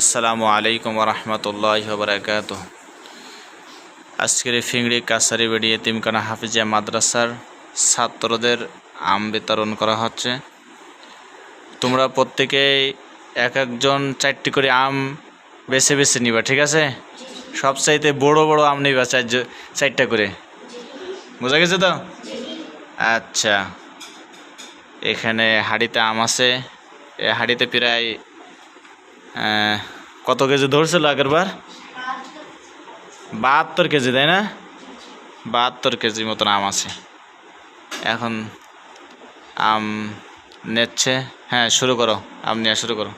আসসালামু আলাইকুম রহমতুল্লাহ বরকাত আজকের ফিংড়ি কাছারি বেড়ি এতিমখানা হাফিজিয়া মাদ্রাসার ছাত্রদের আম বিতরণ করা হচ্ছে। তোমরা প্রত্যেকেই এক একজন চারটি করে আম বেছে বেছে নিবা, ঠিক আছে? সবচাইতে বড় বড় আম নিবা চার চারটা করে। বোঝা গেছে তো? আচ্ছা। এখানে হাড়িতে আম আছে। এ হাড়িতে প্রায় কত কেজি ধরছিল আগের বার? বাহাত্তর কেজি, তাই না? বাহাত্তর কেজি মতন আম আছে। এখন আম নিচ্ছে। হ্যাঁ শুরু করো। আম নেওয়া শুরু করো।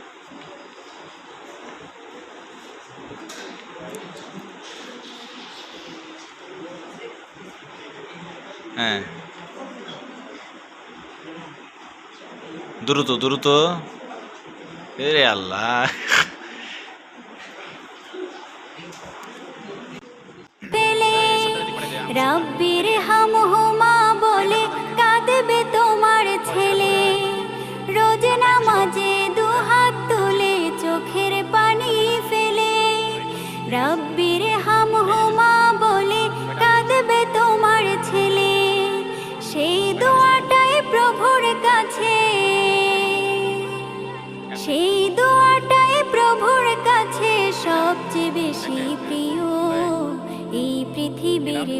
হ্যাঁ। দ্রুত দ্রুত। এরে আল্লাহ। রাব্বির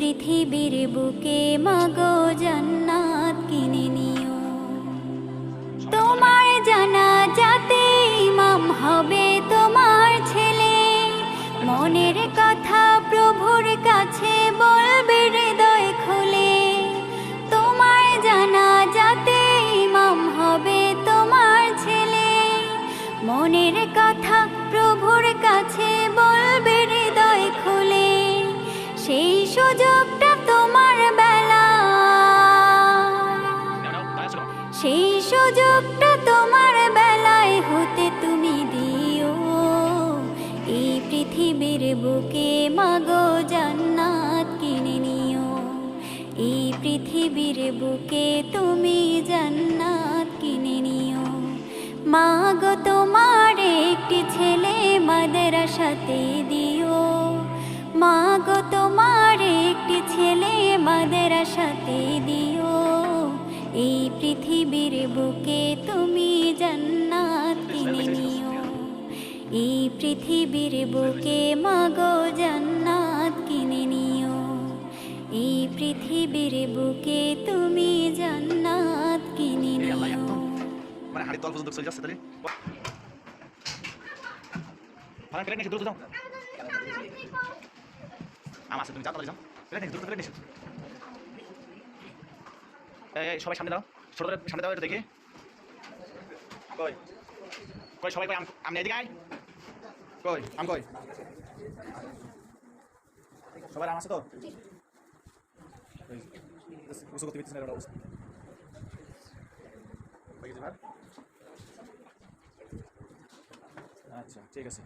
পৃথিবীর বুকে মাগো জান্নাত কিনে নিও। তোমার জানা যাতে ইমাম হবে তোমার ছেলে। মনের কথা প্রভুর কাছে সেই সুযোগটা তোমার বেলায় হতে তুমি দিও। এই পৃথিবীর বুকে মাগো জান্নাত কিনে নিও। এই পৃথিবীর বুকে তুমি জান্নাত কিনে নিও। মাগো তোমার একটি ছেলে মাদ্রাসাতে দিও। মাগো তোমার একটি ছেলে মাদ্রাসাতে দিও। এই পৃথিবীর বুকে তুমি জান্নাত কিনে নিও। এই পৃথিবীর বুকে মাগো জান্নাত কিনে নিও। এই পৃথিবীর বুকে তুমি জান্নাত কিনে নিও। মানে হাড়ি তল পর্যন্ত চলে যাচ্ছে তাহলে ভাড়া প্লেট নিয়ে দ্রুত যাও। আম তুমি যাও। তাহলে যাও প্লেট দ্রুত প্লেট সবাই সামনে দাও ছোট করে সামনে দাও এটা দেখি। কই? কই সবাই কই আম আম এদিকে আয়। কই আম কই? সবার আম আছে তো? উসু করতে না ভাই আচ্ছা ঠিক আছে।